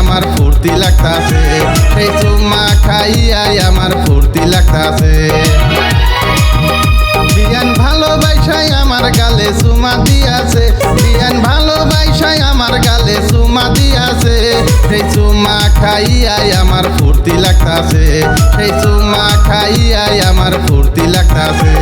আমার ফুর্তি লাগতাছে। এই চুমা খাইয়াই আমার ফুর্তি লাগতাছে। বিয়ান ভালোবাসায় আমার গালে সুমা দিয়াছে। বিয়ান ভালোবাসায় আমার গালে সুমা দিয়াছে। এই চুমা খাইয়াই আমার ফুর্তি লাগতাছে। এই চুমা খাইয়াই আমার ফুর্তি লাগতাছে।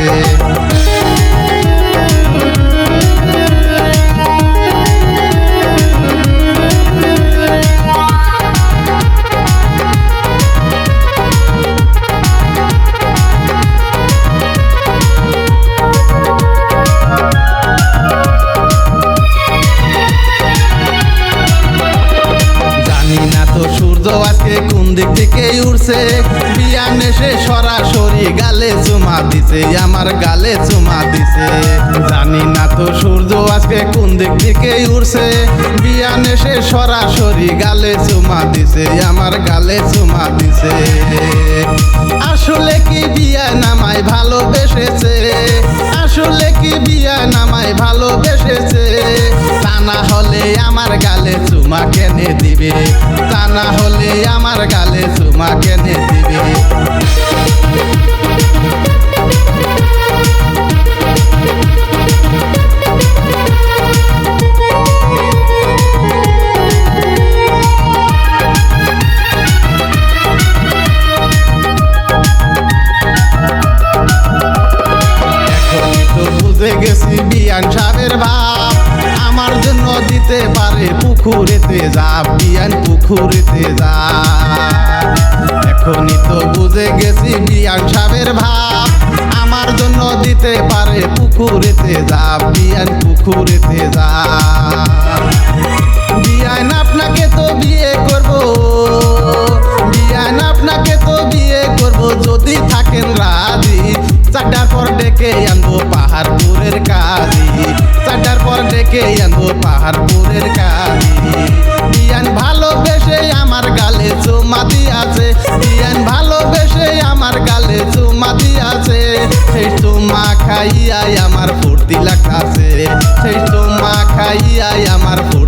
উঠছে বিয়ান এসে সরাসরি গালে চুমা দিছে, আমার গালে চুমা দিছে। জানি না তো সূর্য আজকে কোন দিক থেকে উঠছে বিয়ান এসে সরাসরি গালে চুমা দিছে, আমার গালে চুমা দিছে। আসলে কি বিয়া নামায় ভালোবেসেছে? আসলে কি বিয়া নামায় ভালোবেসেছে? তা না হলে আমার গালে চুমা কেনে দিবে? তা না হলে আমার গালে বিয়ান ভাব আমার জন্য দিতে পারে পুকুরেতে যা বিয়ান পুকুরেতে যা এখনই তো বুঝে গেছি বিয়ান সাহেবের ভাব। আমার জন্য দিতে পারে পুকুরেতে যা বিয়ান পুকুরেতে যা বিয়ান আপনাকে তো বিয়ে করব বিয়ান আপনাকে তো বিয়ে করব। যদি থাকেন রাজি, চারটার পর ডেকে আনব পাহাড়পুরের কাজি। চারটার পর ডেকে আনব পাহাড়পুরের কাজি। খাইয়াই আমার ফুর্তি লাগতাছে। সেই তোমা খাইয়াই আমার ফুর্তি